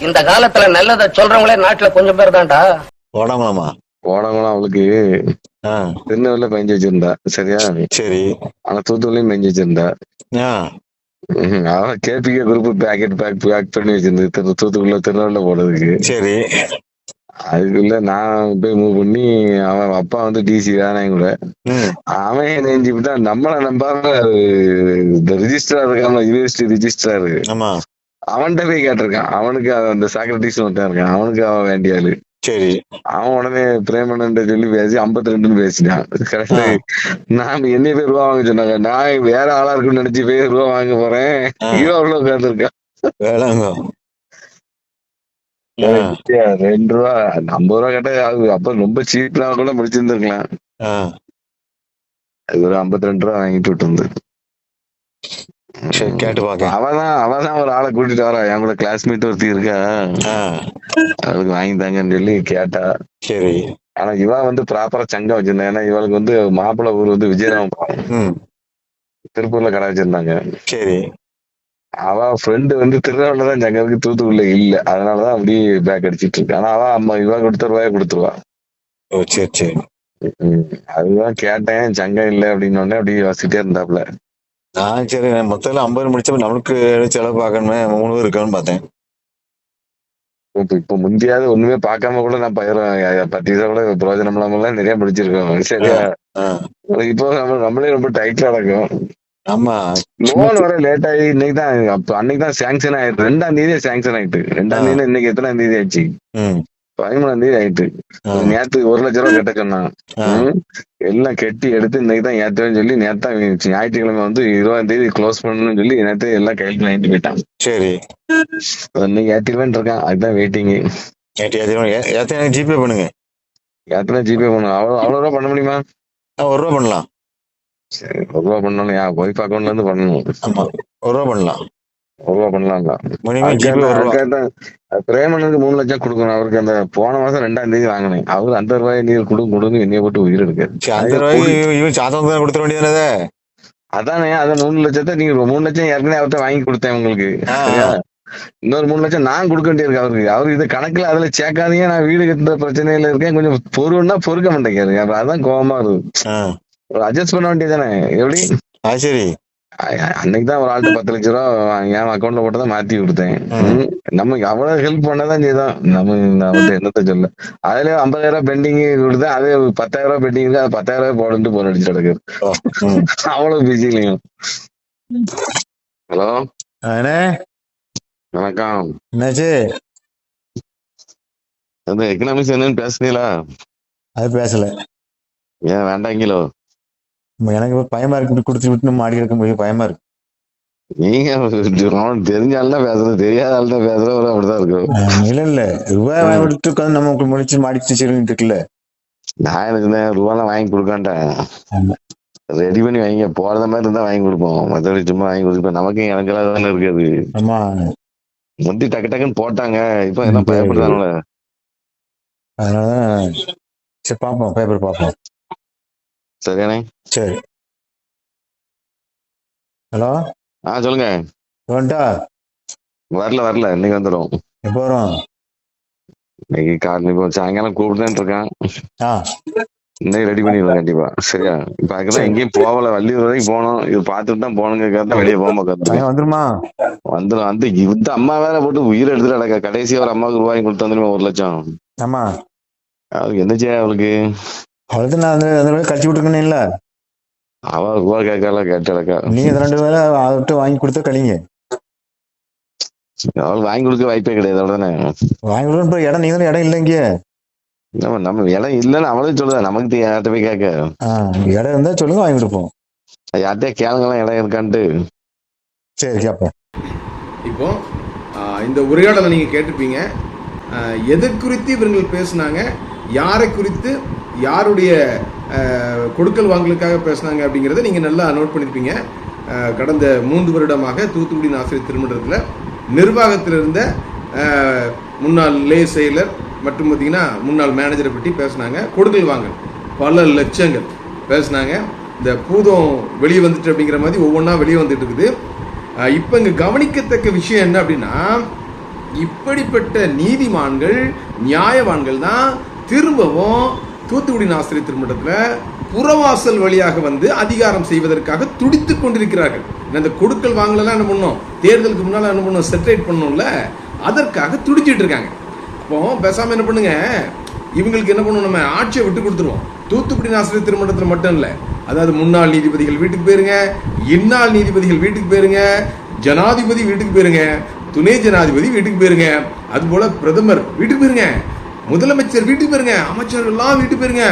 இந்த காலத்துல நல்லதை சொல்றவங்களே நாட்டுல கொஞ்சம் பேர் தான்டா. போடாமலாமா போனவங்களும் அவளுக்கு ஆ. திருநெல்வேலியில பெஞ்சு வச்சிருந்தா சரியா? சரி. ஆனா தூத்துக்குடியும் பெஞ்சு வச்சிருந்தா. அவன் KPK group packet pack pack பண்ணி வச்சிருந்து திரு தூத்துக்குள்ள திருநெல்வேலியில போடுறதுக்கு. சரி. அதுக்குள்ள நான் போய் மூவ் பண்ணி அவன் அப்பா வந்து டிசி தானே கூட. ம். அவன் நெஞ்சு நம்மள நம்பாம இந்த ரிஜிஸ்டர் இருக்கான் யூனிவர்சிட்டி ரிஜிஸ்டர் ஆமா. அவன்கிட்ட போய் கேட்டிருக்கான். அவனுக்கு அவன் அந்த சாக்ரட்டிஸ் ஒருத்தன் இருக்கான். அவனுக்கு அவன் வேண்டிய ஆளு. சரி. அவன் உடனே பிரேமனன் சொல்லி பேசி 52 ரெண்டுன்னு பேசினான் கரெக்ட் நான் என்னைய போய் ரூபா வாங்க சொன்னாங்க. நான் வேற ஆளா இருக்குன்னு நினைச்சு போய் ரூபா வாங்க போறேன். இவன் அவ்வளவு உட்காந்துருக்கான் ரெண்டு ரூபா. ஐம்பது ரூபா கேட்டா அப்ப ரொம்ப சீப்னா கூட முடிச்சிருந்துருக்கலாம். அது ஒரு 52 ரெண்டு ரூபா வாங்கிட்டு விட்டு சரி கேட்டு அவதான் அவதான் ஒரு ஆளை கூட்டிட்டு வரா. என் கூட கிளாஸ்மேட் ஒருத்தி இருக்கா? அவளுக்கு வாங்கி தாங்கன்னு சொல்லி கேட்டா. சரி. ஆனா இவன் வந்து ப்ராப்பரா சங்கம் வச்சிருந்தா. ஏன்னா இவளுக்கு வந்து மாப்பிள்ளை ஊர் வந்து விஜயராமபுரம். ம். திருப்பூர்ல கடை வச்சிருந்தாங்க. சரி. அவ ஃப்ரெண்டு வந்து திருநெல்வேலில தான் சங்கருக்கு தூத்துக்குள்ள இல்ல. அதனாலதான் அப்படியே பேக் அடிச்சிட்டு இருக்கு. ஆனா அவ அம்மா இவ கொடுத்த ரூபாய கொடுத்துருவா. ஓ சரி சரி. அதுதான் கேட்டேன். சங்கம் இல்ல அப்படின்னு உடனே அப்படியே யோசிச்சுட்டே இருந்தாப்ல நான் சரி மொத்தத்துல ஐம்பது முடிச்சப்ப நம்மளுக்கு செலவு பார்க்கணுமே? மூணு பேர் இருக்கான்னு பார்த்தேன். இப்ப இப்ப முந்தியாவது ஒண்ணுமே பார்க்காம கூட நான் பயிரும் பத்து பைசா கூட பிரயோஜனம் இல்லாம நிறைய முடிச்சிருக்கோம். சரியா? இப்போ நம்ம நம்மளே ரொம்ப டைட்ல நடக்கும் ஆமா. லோன் வர லேட் ஆகி இன்னைக்கு தான் அப்ப அன்னைக்கு தான் சாங்ஷன் ஆயிட்டு ரெண்டாம் தேதியே சாங்ஷன் ஆயிட்டு. ரெண்டாம் தேதி இன்னைக்கு எத்தனாம் தேதி ம். பதிமூணாம் தேதி ஆயிட்டு. நேத்து ஒரு லட்ச ரூபா கட்ட சொன்னான். எல்லாம் கட்டி எடுத்து இன்னைக்கு தான் ஏத்துவேன்னு சொல்லி நேத்தா ஞாயிற்றுக்கிழமை வந்து இருபதாம் தேதி க்ளோஸ் பண்ணணும்னு சொல்லி நேத்து எல்லாம் கையில் வாங்கிட்டு போயிட்டான் சரி. இன்னைக்கு ஏத்திடுவேன் இருக்கான் அதுதான் வெயிட்டிங் எனக்கு ஜிபே பண்ணுங்க. ஏத்தனா ஜிபே பண்ணும் அவ்வளவு அவ்வளவு ரூபா பண்ண முடியுமா? ஒரு ரூபா பண்ணலாம். சரி ஒரு ரூபா பண்ணணும் என் ஒய்ஃப் அக்கௌண்ட்ல இருந்து பண்ணணும். ஆமா ஒரு ரூபா பண்ணலாம். ஒரு ரூபா பண்ணலாம்ல பிரேமனுக்கு மூணு லட்சம் கொடுக்கணும். அவருக்கு அந்த போன மாசம் ரெண்டாம் தேதி வாங்கினேன். அவரு அந்த ரூபாய் நீர் கொடுங்க கொடுங்க என்னைய போட்டு உயிர் எடுக்காரு சரி, அந்த தான் கொடுத்துட வேண்டியதானே? அதானே அதை மூணு லட்சத்தை நீங்க மூணு லட்சம் ஏற்கனவே அவர்கிட்ட வாங்கி கொடுத்தேன் உங்களுக்கு? இன்னொரு மூணு லட்சம் நான் கொடுக்க வேண்டியிருக்கு அவருக்கு. அவரு இது கணக்குல அதுல சேர்க்காதீங்க. நான் வீடு கட்டுற பிரச்சனையில இருக்கேன். கொஞ்சம் பொருள்னா பொறுக்க மாட்டேங்கிறாரு. அதான் கோவமா இருக்கு. அட்ஜஸ்ட் பண்ண வேண்டியதானே எப்படி? சரி. அன்னைக்கு தான் ஒரு ஆள்கிட்ட பத்து லட்ச ரூபா என் அக்கௌண்ட்ல போட்டு தான் மாத்தி கொடுத்தேன். நமக்கு அவ்வளவு ஹெல்ப் பண்ணதான் செய்தோம் நம்ம நம்ம என்னத்த சொல்ல. அதுல ஐம்பதாயிரம் ரூபாய் பெண்டிங் கொடுத்து அது பத்தாயிரம் ரூபாய் பெண்டிங் இருக்கு. அது பத்தாயிரம் ரூபாய் போட்டு போன் அடிச்சு கிடக்குது ம். அவ்வளவு பிஸி இல்லையும். ஹலோ? வணக்கம். என்னாச்சு? அந்த எக்கனாமிக்ஸ் என்னன்னு பேசுனீங்களா? அது பேசல. ஏன் வேண்டாங்களோ எனக்கு இப்ப பயமா இருக்கு. கொடுத்து விட்டு நம்ம மாடி எடுக்க முடியும் பயமா இருக்கு. நீங்க தெரிஞ்ச ஆள் தான் தெரியாத ஆள் தான் பேசுறவரும் அப்படிதான் இருக்கும் இல்ல இல்ல. ரூபாய் வாங்கி கொடுத்து உட்காந்து நம்ம முடிச்சு மாடி சொல்லிட்டு இருக்குல்ல. நான் எனக்கு ரூபாலாம் வாங்கி கொடுக்காண்டேன். ரெடி பண்ணி வாங்கி. போறத மாதிரி இருந்தா வாங்கி கொடுப்போம். மற்றபடி சும்மா வாங்கி கொடுப்போம் நமக்கு எனக்கெல்லாம் தானே இருக்காது. முந்தி டக்கு டக்குன்னு போட்டாங்க. இப்ப என்ன பயப்படுறாங்கள அதனாலதான் சரி பாப்போம் பேப்பர் பாப்போம் சரியானே சரி. ஹலோ? ஆ சொல்லுங்க. வந்துட்டா வரல வரல. இன்னைக்கு வந்துடும் எப்போ வரும்? இன்னைக்கு காலையில் இப்போ சாயங்காலம் கூப்பிட்டுதான் இருக்கான். ஆ. இன்னைக்கு ரெடி பண்ணிடுவேன் கண்டிப்பா. சரியா? இப்ப அதுக்குதான் எங்கேயும் போகல. வள்ளியூர் வரைக்கும் போனோம் இது பார்த்துட்டு தான் தான் வெளியே போகாம கத்து வந்துருமா? வந்துடும் வந்து இந்த அம்மா வேற போட்டு உயிர் எடுத்துட்டு அடக்க. கடைசியா ஒரு அம்மாவுக்கு ரூபாய் கொடுத்து வந்துருமா ஒரு லட்சம். ஆமா அவளுக்கு என்ன செய்ய அவளுக்கு? அவளுக்கு நான் அந்த அந்த வேலை கழிச்சு விட்டுருக்கேன் இல்ல அவ ரூபா கேட்கல நீங்க ரெண்டு வேலை அவர்கிட்ட வாங்கி கொடுத்தா கழிங்க. அவளுக்கு வாங்கி கொடுக்க வாய்ப்பே கிடையாது அவ்வளவுதானே? வாங்கி கொடுக்க இடம் நீங்க தானே இடம் இல்லை இங்கே நம்ம நம்ம இடம் இல்லைன்னு அவளே சொல்லுதா? நமக்கு யார்கிட்ட போய் கேட்க? ஆ இடம் இருந்தா சொல்லுங்க வாங்கி கொடுப்போம். யார்கிட்டயே கேளுங்கலாம் இடம் இருக்கான்ட்டு. சரி கேப்போம். இப்போ இந்த உரையாடலை நீங்கள் கேட்டிருப்பீங்க. எதை குறித்து இவர்கள் பேசுனாங்க? யாரை குறித்து யாருடைய கொடுக்கல் வாங்கலுக்காக பேசுனாங்க அப்படிங்கிறத நீங்கள் நல்லா நோட் பண்ணியிருப்பீங்க கடந்த மூன்று வருடமாக தூத்துக்குடி ஆசிரியர் திருமணத்தில் நிர்வாகத்தில் இருந்த முன்னாள் லே செயலர் மற்றும் பார்த்தீங்கன்னா முன்னாள் மேனேஜரை பற்றி பேசுனாங்க. கொடுக்கல் வாங்கல் பல லட்சங்கள் பேசினாங்க. இந்த பூதம் வெளியே வந்துட்டு அப்படிங்கிற மாதிரி ஒவ்வொன்றா வெளியே வந்துட்டு இருக்குது. இப்போ இங்கே கவனிக்கத்தக்க விஷயம் என்ன அப்படின்னா இப்படிப்பட்ட நீதிமான்கள் நியாயவான்கள் தான் திரும்பவும் தூத்துக்குடி ஆசிரியர் திருமணத்தில் புறவாசல் வழியாக வந்து அதிகாரம் செய்வதற்காக துடித்து கொண்டிருக்கிறார்கள். இந்த கொடுக்கல் வாங்கலாம் என்ன பண்ணோம்? தேர்தலுக்கு முன்னால் என்ன பண்ணோம்? செட்டரேட் பண்ணோம்ல? அதற்காக துடிச்சிட்டு இருக்காங்க. அப்போ பேசாமல் என்ன பண்ணுங்க? இவங்களுக்கு என்ன பண்ணுவோம் நம்ம ஆட்சியை விட்டு கொடுத்துருவோம். தூத்துக்குடி ஆசிரியர் திருமணத்தில் மட்டும் இல்லை. அதாவது முன்னாள் நீதிபதிகள் வீட்டுக்கு போயிருங்க. இந்நாள் நீதிபதிகள் வீட்டுக்கு போயிருங்க. ஜனாதிபதி வீட்டுக்கு போயிருங்க. துணை ஜனாதிபதி வீட்டுக்கு போயிருங்க. அதுபோல பிரதமர் வீட்டுக்கு போயிருங்க. முதலமைச்சர் வீட்டுக்கு போயிருங்க. அமைச்சர்கள்லாம் வீட்டுக்கு போயிருங்க.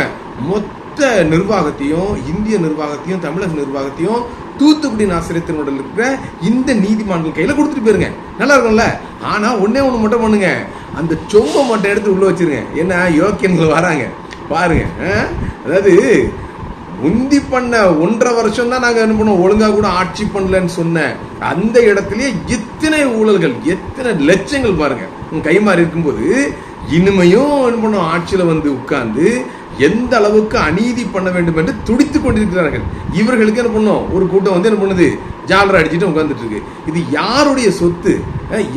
மொத்த நிர்வாகத்தையும் இந்திய நிர்வாகத்தையும் தமிழக நிர்வாகத்தையும் தூத்துக்குடி ஆசிரியத்தினோட இருக்கிற இந்த நீதிமன்ற கையில கொடுத்துட்டு போயிருங்க. நல்லா இருக்கும்ல? ஆனா ஒன்றே ஒண்ணு மட்டும் பண்ணுங்க. அந்த சொம்பை மட்டும் எடுத்து உள்ள வச்சிருங்க. என்ன யோக்கியன்கள் வராங்க. பாருங்க அதாவது முந்தி பண்ண ஒன்றரை வருஷம் தான் நாங்க என்ன பண்ணோம்? ஒழுங்கா கூட ஆட்சி பண்ணலன்னு சொன்ன அந்த இடத்துலயே எத்தனை ஊழல்கள் எத்தனை லட்சங்கள் பாருங்க. கை மாறி இருக்கும்போது இனிமையும் என்ன பண்ணும்? ஆட்சியில வந்து உட்கார்ந்து எந்த அளவுக்கு அநீதி பண்ண வேண்டும் என்று துடித்து கொண்டிருக்கிறார்கள். இவர்களுக்கு என்ன பண்ணும்? ஒரு கூட்டம் வந்து என்ன பண்ணுது? ஜாலரை அடிச்சுட்டு உட்காந்துட்டு இருக்கு இது யாருடைய சொத்து?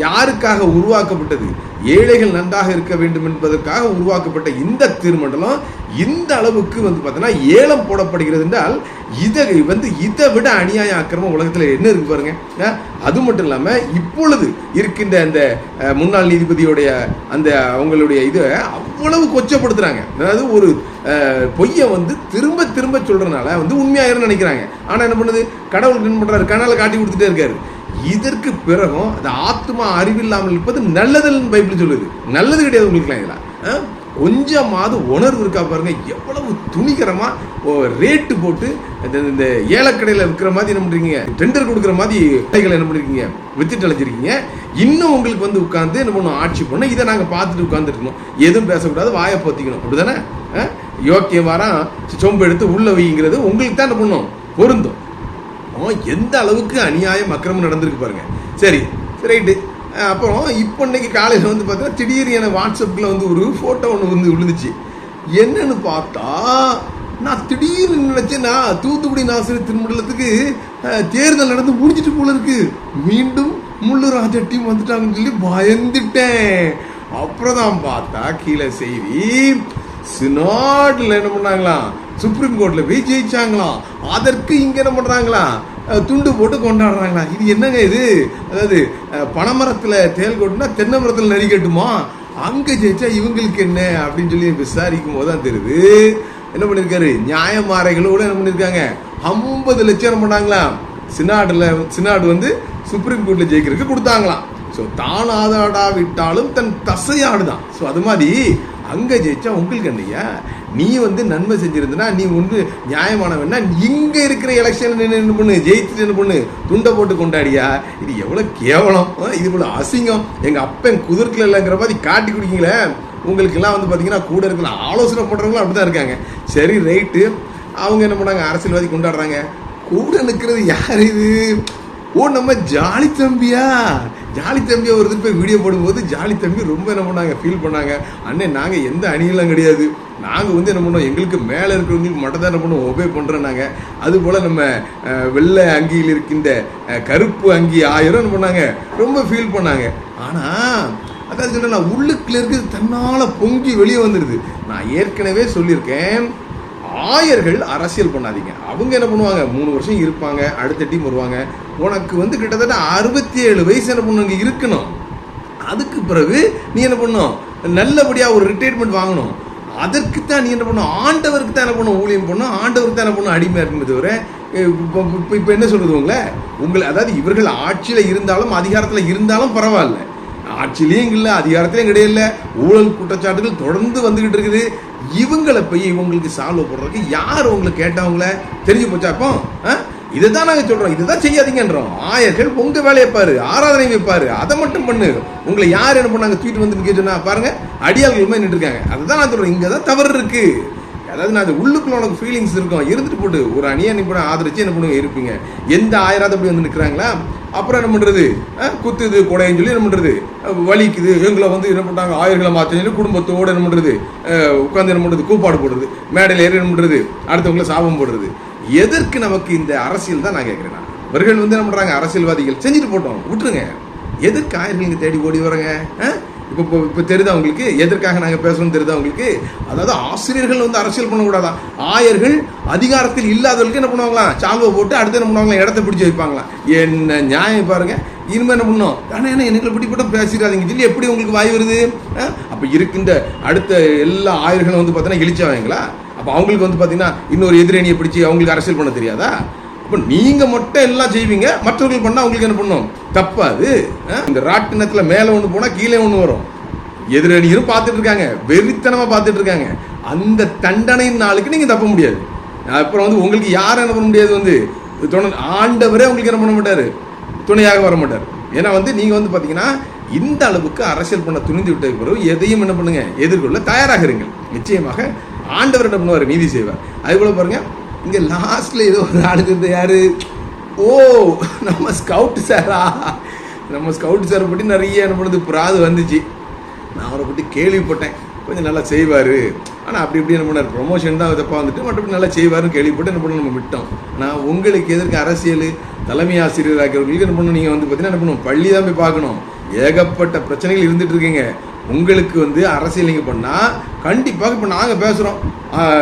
யாருக்காக உருவாக்கப்பட்டது? ஏழைகள் நன்றாக இருக்க வேண்டும் என்பதற்காக உருவாக்கப்பட்ட இந்த திருமண்டலம் இந்த அளவுக்கு வந்து பார்த்தோன்னா ஏலம் போடப்படுகிறது என்றால் இதை வந்து இதை விட அநியாய ஆக்கிரமம் உலகத்தில் என்ன இருக்கு பாருங்க. அது மட்டும் இல்லாமல் இப்பொழுது இருக்கின்ற அந்த முன்னாள் நீதிபதியுடைய அந்த அவங்களுடைய இதை அவ்வளவு கொச்சப்படுத்துறாங்க. அதாவது ஒரு பொய்யை வந்து திரும்ப திரும்ப சொல்றதுனால வந்து உண்மையாயிருன்னு நினைக்கிறாங்க. ஆனால் என்ன பண்ணுது? கடவுள் என்ன பண்றாரு கனால காட்டி கொடுத்துட்டே இருக்காரு. இதற்கு பிறகும் அந்த ஆத்மா அறிவில்லாமல் இருப்பது நல்லதுன்னு பைபிள் சொல்லுது. நல்லது கிடையாது உங்களுக்குலாம் இதெல்லாம். கொஞ்சமாவது உணர்வு இருக்கா பாருங்க. எவ்வளவு துணிகரமா ரேட்டு போட்டு இந்த- இந்த ஏலக்கடையில் விற்கிற மாதிரி என்ன பண்றீங்க? டெண்டர் கொடுக்குற மாதிரி கடைகளை என்ன பண்ணிருக்கீங்க? வித்துட்டு அழைச்சிருக்கீங்க இன்னும் உங்களுக்கு வந்து உட்காந்து என்ன பண்ணும்? ஆட்சி பண்ண இதை நாங்கள் பார்த்துட்டு உட்காந்துருக்கணும் எதுவும் பேசக்கூடாது. வாயை பொத்திக்கணும். அப்படிதானே? ஆ? யோக்கியம் வாரம் சொம்பு எடுத்து உள்ள வைங்கிறது. உங்களுக்கு தான் என்ன பண்ணும்? பொருந்தும். அப்புறம் எந்த அளவுக்கு அநியாயம் அக்கிரமம் நடந்திருக்கு பாருங்க. சரி ரைட்டு அப்புறம் இப்போ இன்னைக்கு காலையில் வந்து பார்த்தீங்கன்னா திடீர்னு எனக்கு வாட்ஸ்அப்பில் வந்து ஒரு ஃபோட்டோ ஒன்று வந்து விழுந்துச்சு. என்னன்னு பார்த்தா நான் திடீர்னு நினைச்சேன் நான் தூத்துக்குடி நாசிரியர் திருமண்டலத்துக்கு தேர்தல் நடந்து முடிஞ்சிட்டு போல இருக்கு. மீண்டும் முள்ளுராஜா டீம் வந்துட்டாங்கன்னு சொல்லி பயந்துட்டேன். அப்புறம் தான் பார்த்தா கீழே செய்தி சினாட்ல என்ன பண்ணாங்களாம்? சுப்ரீம் கோர்ட்டில் போய் ஜெயிச்சாங்களாம் அதற்கு இங்கே என்ன பண்ணுறாங்களா துண்டு போட்டு கொண்டாடுறாங்களா? இது என்னங்க இது? அதாவது பனைமரத்தில் தேல் கொட்டுனா தென்னை மரத்துல நரிக்கட்டுமா அங்கே ஜெயிச்சா இவங்களுக்கு என்ன? அப்படின்னு சொல்லி விசாரிக்கும் போது தான் தெரியுது. என்ன பண்ணியிருக்காரு நியாயமாறைகளோட என்ன பண்ணியிருக்காங்க ஐம்பது லட்சம் என்ன பண்ணாங்களா? சினாடில் சினாடு வந்து சுப்ரீம் கோர்ட்டில் ஜெயிக்கிறதுக்கு கொடுத்தாங்களாம் ஸோ தான் விட்டாலும் தன் தசையாடுதான். ஸோ அது மாதிரி அங்கே ஜெயிச்சா உங்களுக்கு என்னையா நீ வந்து நன்மை செஞ்சிருந்தனா நீ வந்து நியாயமானவன்னா இங்க இருக்கிற எலெக்ஷன் என்ன பண்ணு ஜெயிச்சுட்டு என்ன பண்ணு துண்டை போட்டு கொண்டாடியா? இது எவ்வளவு கேவலம்? ஆ, இது போல அசிங்கம். எங்க அப்பன் குதிர்க்கல இல்லைங்கிற மாதிரி காட்டி குடிக்கீங்களே? உங்களுக்கு எல்லாம் வந்து பாத்தீங்கன்னா கூட இருக்கிற ஆலோசனை பண்றவங்களும் அப்படிதான் இருக்காங்க. சரி ரைட்டு அவங்க என்ன பண்ணாங்க? அரசியல்வாதி கொண்டாடுறாங்க. கூட நிற்கிறது யார் இது? ஓ நம்ம ஜாலி தம்பியா? ஜாலி தம்பி ஒரு இது போய் வீடியோ போடும்போது ஜாலி தம்பி ரொம்ப என்ன பண்ணாங்க? ஃபீல் பண்ணாங்க. அண்ணே நாங்கள் எந்த அணியெல்லாம் கிடையாது. நாங்கள் வந்து என்ன பண்ணோம்? எங்களுக்கு மேலே இருக்கிறவங்களுக்கு மட்டும் தான் என்ன பண்ணுவோம் ஒபே பண்ணுறோம் நாங்கள் அதுபோல் நம்ம வெள்ளை அங்கியில் இருக்கின்ற கருப்பு அங்கி ஆயிரம் என்ன பண்ணாங்க? ரொம்ப ஃபீல் பண்ணாங்க. ஆனால் அதான் சொன்னேன் நான் உள்ளுக்குள்ள இருக்கிறது தன்னால் பொங்கி வெளியே வந்துடுது நான் ஏற்கனவே சொல்லியிருக்கேன். ஆயர்கள் அரசியல் பண்ணாதீங்க. அவங்க என்ன பண்ணுவாங்க? மூணு வருஷம் இருப்பாங்க அடுத்த டீம் வருவாங்க. உனக்கு வந்து கிட்டத்தட்ட அறுபத்தி ஏழு வயசு என்ன பண்ணுவாங்க இருக்கணும். அதுக்கு பிறகு நீ என்ன பண்ணும்? நல்லபடியாக ஒரு ரிட்டையர்மெண்ட் வாங்கணும். அதற்கு தான் நீ என்ன பண்ணும்? ஆண்டவருக்கு தான் என்ன பண்ணும்? ஊழியம் பண்ணும். ஆண்டவருக்கு தான் என்ன பண்ணும்? அடிமையா இருக்குமே தவிர இப்போ இப்போ என்ன சொல்கிறது உங்களை? உங்களை அதாவது இவர்கள் ஆட்சியில் இருந்தாலும் அதிகாரத்தில் இருந்தாலும் பரவாயில்ல. ஆட்சியிலையும் இல்லை அதிகாரத்திலையும் கிடையாது ஊழல் குற்றச்சாட்டுகள் தொடர்ந்து வந்துகிட்டு இருக்குது. இவங்களை போய் இவங்களுக்கு சால்வ் போடுறதுக்கு யார் உங்களுக்கு கேட்டவங்கள தெரிஞ்சு போச்சா ஆ? இதுதான் நாங்கள் சொல்கிறோம் இதை தான் செய்யாதீங்கன்றோம். ஆயர்கள் உங்க வேலையை பாரு ஆராதனை வைப்பாரு. அதை மட்டும் பண்ணு. உங்களை யார் என்ன பண்ணாங்க? தூக்கிட்டு வந்து கே சொன்னா பாருங்க அடியாள்கள் மாதிரி நின்று இருக்காங்க. அதை தான் நான் சொல்கிறேன் இங்கே தான் தவறு இருக்கு. அதாவது நான் அது உள்ளுக்குள்ள உனக்கு ஃபீலிங்ஸ் இருக்கும். இருந்துட்டு போட்டு ஒரு அணியை நீ கூட ஆதரிச்சு என்ன பண்ணுவோம் இருப்பீங்க. எந்த ஆயிராவது அப்படி வந்து நிற்கிறாங்களா அப்புறம் என்ன பண்ணுறது குத்துது கொடைன்னு சொல்லி என்ன பண்ணுறது வலிக்குது எங்களை வந்து என்ன பண்ணுறாங்க ஆயிரங்களை மாற்றி சொல்லி குடும்பத்தோடு என்ன பண்ணுறது உட்காந்து என்ன பண்ணுறது கூப்பாடு போடுறது. மேடையில் ஏறி என்ன பண்ணுறது அடுத்தவங்கள சாபம் போடுறது. எதற்கு நமக்கு இந்த அரசியல் தான் நான் கேட்குறேன் நான். இவர்கள் வந்து என்ன பண்றாங்க? அரசியல்வாதிகள். செஞ்சுட்டு போட்டோம். விட்டுருங்க. எதற்கு ஆயர்கள் இங்க தேடி ஓடி வரங்க ஆ? இப்போ இப்போ இப்போ தெரியுதா உங்களுக்கு? எதற்காக நாங்கள் பேசணும்னு தெரியுதா உங்களுக்கு? அதாவது ஆசிரியர்கள் வந்து அரசியல் பண்ணக்கூடாதா? ஆயர்கள் அதிகாரத்தில் இல்லாதவர்களுக்கு என்ன பண்ணுவாங்களாம் சால்வை போட்டு அடுத்து என்ன பண்ணுவாங்களாம் இடத்த பிடிச்சி வைப்பாங்களாம் என்ன நியாயம் பாருங்க. இனிமேல் என்ன பண்ணோம்? ஆனால் என்ன எங்களை பிடிப்பட்ட பேசிடாதீங்க. சொல்லி எப்படி உங்களுக்கு வாய் வருது? ஆ? அப்போ இருக்கின்ற அடுத்த எல்லா ஆயர்களும் வந்து பார்த்தீங்கன்னா இழிச்சவங்களா அப்போ அவங்களுக்கு வந்து பார்த்தீங்கன்னா இன்னொரு எதிரணியை பிடிச்சி அவங்களுக்கு அரசியல் பண்ண தெரியாதா? அப்போ நீங்கள் மட்டும் எல்லாம் செய்வீங்க மற்றவர்கள் பண்ணால் அவங்களுக்கு என்ன பண்ணும்? தப்பாது. அஹ்? இந்த ராட்டினத்தில் மேலே ஒன்று போனால் கீழே ஒன்று வரும். எதிரணியும் பார்த்துட்டு இருக்காங்க வெறித்தனமாக பார்த்துட்டு இருக்காங்க. அந்த தண்டனையின் நாளுக்கு நீங்கள் தப்ப முடியாது. அப்புறம் வந்து உங்களுக்கு யாரும் என்ன பண்ண முடியாது வந்து? துணை ஆண்டவரே உங்களுக்கு என்ன பண்ண மாட்டார்? துணையாக வர மாட்டார். ஏன்னா வந்து நீங்கள் வந்து பார்த்தீங்கன்னா இந்த அளவுக்கு அரசியல் பண்ண துணிந்து விட்ட பிறகு எதையும் என்ன பண்ணுங்க? எதிர்கொள்ள தயாராக இருங்கள். நிச்சயமாக ஆண்டவர் என்ன பண்ணுவார்? நீதி செய்வார். அது போல் பாருங்க இங்க லாஸ்ட்ல ஏதோ ஒரு ஆளுக்கு இருந்த யாரு? ஓ நம்ம ஸ்கவுட் சாரா நம்ம ஸ்கவுட் சாரை பற்றி நிறைய என்ன பண்ணுது? பிராது வந்துச்சு. நான் அவரை பற்றி கேள்விப்பட்டேன். கொஞ்சம் நல்லா செய்வார். ஆனால் அப்படி இப்படி என்ன பண்ணார்? ப்ரொமோஷன் தான் தப்பா வந்துட்டு மற்றபடி நல்லா செய்வாருன்னு கேள்விப்பட்டு என்ன பண்ண நம்ம விட்டோம். ஆனால் உங்களுக்கு எதற்கு அரசியல் தலைமை ஆசிரியர் ஆகிறவங்களுக்கு என்ன பண்ணணும்? நீங்கள் வந்து பார்த்தீங்கன்னா என்ன பண்ணணும்? பள்ளி தான் போய் பார்க்கணும். ஏகப்பட்ட பிரச்சனைகள் இருந்துட்டு இருக்கீங்க. உங்களுக்கு வந்து அரசியல் பண்ணால் கண்டிப்பாக இப்போ நாங்கள் பேசுகிறோம்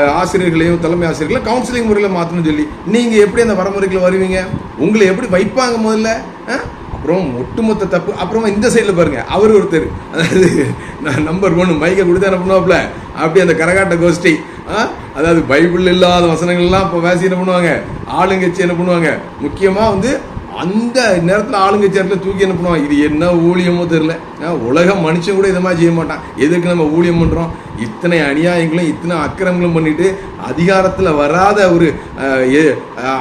ஆசிரியர்களையும் தலைமை ஆசிரியர்களையும் கவுன்சிலிங் முறையில் மாற்றணும்னு சொல்லி. நீங்கள் எப்படி அந்த வரமுறைகளை வருவீங்க? உங்களை எப்படி வைப்பாங்க முதல்ல? ஆ? அப்புறம் ஒட்டுமொத்த தப்பு அப்புறமா இந்த சைடில் பாருங்கள் அவர் ஒருத்தர். அதாவது நான் நம்பர் ஒன் மைக்கை கொடுத்து என்ன பண்ணுவாப்ல அப்படி அந்த கரகாட்ட கோஷ்டி. ஆ? அதாவது பைபிள் இல்லாத வசனங்கள்லாம் இப்போ பேசி என்ன பண்ணுவாங்க? ஆளுங்கட்சி என்ன பண்ணுவாங்க? முக்கியமாக வந்து அந்த நேரத்தில் ஆளுங்கட்சியத்தில் தூக்கி என்ன இது என்ன ஊழியமோ தெரில ஆ, உலக மனுஷன் கூட இதை மாதிரி செய்ய மாட்டான். எதுக்கு நம்ம ஊழியம் பண்ணுறோம் இத்தனை அநியாயங்களும் இத்தனை அக்கிரமங்களும் பண்ணிட்டு அதிகாரத்தில் வராத ஒரு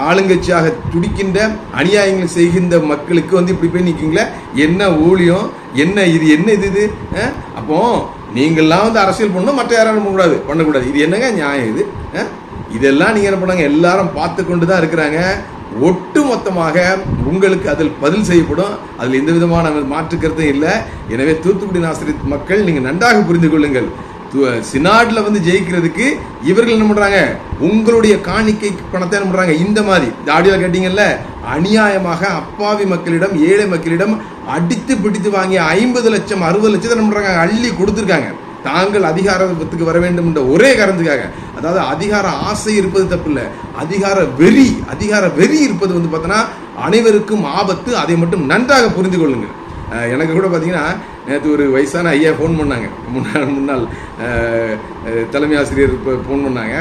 ஆளுங்கட்சியாக துடிக்கின்ற அநியாயங்களை செய்கின்ற மக்களுக்கு வந்து இப்படி போய் நிற்கிங்களே என்ன ஊழியம்? என்ன இது? என்ன இது இது? அப்போ நீங்கள்லாம் வந்து அரசியல் பண்ணணும் மற்ற யாரும் பண்ணக்கூடாது. பண்ணக்கூடாது. இது என்னங்க நியாயம் இது? இதெல்லாம் நீங்கள் என்ன பண்ணாங்க எல்லாரும் பார்த்து கொண்டு தான் இருக்கிறாங்க. ஒட்டு மொத்தமாக உங்களுக்கு அதில் பதில் செய்யப்படும். அதில் எந்த விதமான மாற்று இல்லை. எனவே தூத்துக்குடி நாசிரி மக்கள் நீங்கள் நன்றாக புரிந்து கொள்ளுங்கள். து- சினாட்ல வந்து ஜெயிக்கிறதுக்கு இவர்கள் என்ன பண்றாங்க? உங்களுடைய காணிக்கை பணத்தை என்ன பண்றாங்க? இந்த மாதிரி. இந்த ஆடியோல கேட்டீங்கல்ல? அநியாயமாக அப்பாவி மக்களிடம் ஏழை மக்களிடம் அடித்து பிடித்து வாங்கிய ஐம்பது லட்சம் அறுபது லட்சத்தை என்ன பண்றாங்க? அள்ளி கொடுத்துருக்காங்க. தாங்கள் அதிகாரத்துக்கு வர வேண்டும் என்ற ஒரே காரணத்துக்காக. அதாவது அதிகார ஆசை இருப்பது தப்பு இல்லை அதிகார வெறி அதிகார வெறி இருப்பது வந்து பார்த்தோன்னா அனைவருக்கும் ஆபத்து அதை மட்டும் நன்றாக புரிந்து கொள்ளுங்கள். எனக்கு கூட பார்த்தீங்கன்னா நேற்று ஒரு வயசான ஐயா ஃபோன் பண்ணாங்க. முன்னாள் முன்னாள் தலைமை ஆசிரியர் இப்போ ஃபோன் பண்ணாங்க.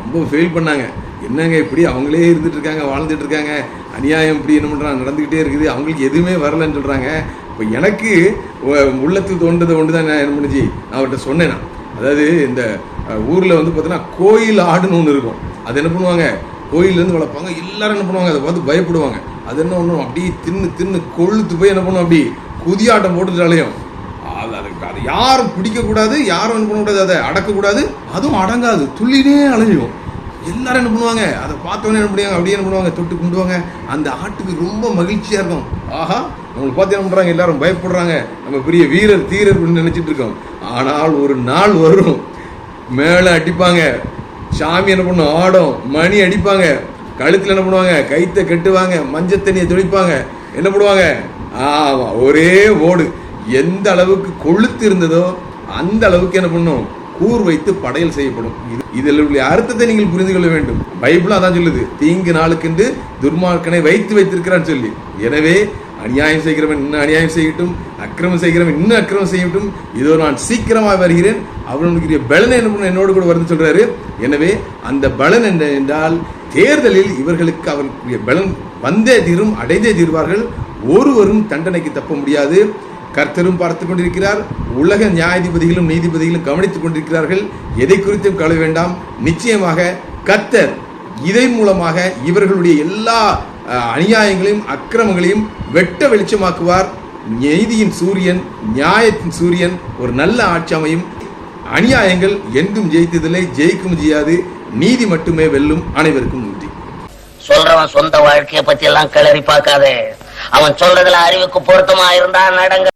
ரொம்ப ஃபெயில் பண்ணாங்க. என்னங்க இப்படி? அவங்களே இருந்துட்டு இருக்காங்க வாழ்ந்துட்டு இருக்காங்க. அநியாயம் இப்படி என்ன பண்ணுறாங்க நடந்துக்கிட்டே இருக்குது. அவங்களுக்கு எதுவுமே வரலன்னு சொல்கிறாங்க இப்போ எனக்கு உள்ளத்துக்கு உள்ளத்தில் தோன்றதை ஒன்று தான் நான் என்ன பண்ணுச்சு? நான் அவர்கிட்ட சொன்னேன் நான். அதாவது இந்த ஊரில் வந்து பார்த்தீங்கன்னா கோயில் ஆடுன்னு ஒன்று இருக்கும். அது என்ன பண்ணுவாங்க? கோயிலேருந்து வளர்ப்பாங்க. எல்லாரும் என்ன பண்ணுவாங்க? அதை பார்த்து பயப்படுவாங்க. அது என்ன ஒன்றும் அப்படியே தின்னு தின்னு கொழுத்து போய் என்ன பண்ணுவோம் அப்படி குதியாட்டம் போட்டுட்டாலையும். அது அதுக்கு அது யாரும் பிடிக்கக்கூடாது. யாரும் என்ன பண்ணக்கூடாது அதை அடக்கக்கூடாது. அதுவும் அடங்காது. துள்ளினே அலையும். எல்லாரும் என்ன பண்ணுவாங்க? அதை பார்த்தோன்னே என்ன பண்ணுவாங்க அப்படியே என்ன பண்ணுவாங்க? தொட்டு கும்பிடுவாங்க. அந்த ஆட்டுக்கு ரொம்ப மகிழ்ச்சியாக இருக்கும். ஆஹா நம்மளுக்கு பார்த்து என்ன பண்ணுறாங்க எல்லாரும் பயப்படுறாங்க. நம்ம பெரிய வீரர் தீரர் அப்படின்னு இருக்கோம். ஆனால் ஒரு நாள் வரும். மேலே அடிப்பாங்க. சாமி என்ன பண்ணும்? ஆடும். மணி அடிப்பாங்க. கழுத்தில் என்ன பண்ணுவாங்க? கைத்தை கட்டுவாங்க. மஞ்சள் தண்ணியை துளிப்பாங்க. என்ன பண்ணுவாங்க? ஆமாம் ஒரே ஓடு. எந்த அளவுக்கு கொழுத்து இருந்ததோ அந்த அளவுக்கு என்ன பண்ணும்? கூர் வைத்து படையல் செய்யப்படும். இது இதில் உள்ள அர்த்தத்தை நீங்கள் புரிந்து கொள்ள வேண்டும். பைபிள் அதான் சொல்லுது. தீங்கு நாளுக்கென்று துர்மார்க்கனை வைத்து வைத்திருக்கிறான்னு சொல்லி. எனவே அநியாயம் செய்கிறவன் இன்னும் அநியாயம் செய்யட்டும் அக்கிரமம் செய்கிறவன் இன்னும் அக்கிரமம் செய்யட்டும். இதோ நான் சீக்கிரமாக வருகிறேன். அவனுக்குரிய பலன் என்ன என்னோடு கூட வருது சொல்கிறாரு எனவே அந்த பலன் என்ன என்றால் தேர்தலில் இவர்களுக்கு அவர்களுடைய பலன் வந்தே தீரும் அடைந்தே தீர்வார்கள். ஒருவரும் தண்டனைக்கு தப்ப முடியாது. கர்த்தரும் பார்த்து கொண்டிருக்கிறார். உலக நியாயாதிபதிகளும் நீதிபதிகளும் கவனித்துக் கொண்டிருக்கிறார்கள். எதை குறித்தும் கவலை வேண்டாம். நிச்சயமாக கர்த்தர் இதன் மூலமாக இவர்களுடைய எல்லா அநியாயங்களையும் அக்கிரமங்களையும் வெட்ட வெளிச்சமாக்குவார் நீதியின் சூரியன் நியாயத்தின் சூரியன் ஒரு நல்ல ஆட்சி அமையும். அநியாயங்கள் எங்கும் ஜெயித்ததில்லை ஜெயிக்கும் செய்யாது. நீதி மட்டுமே வெல்லும் அனைவருக்கும் நன்றி. சொல்றவன் சொந்த வாழ்க்கையை பத்தி எல்லாம் கிளறி பார்க்காதே. அவன் சொல்றதுல அறிவுக்கு பொருத்தமா இருந்தா நடங்க.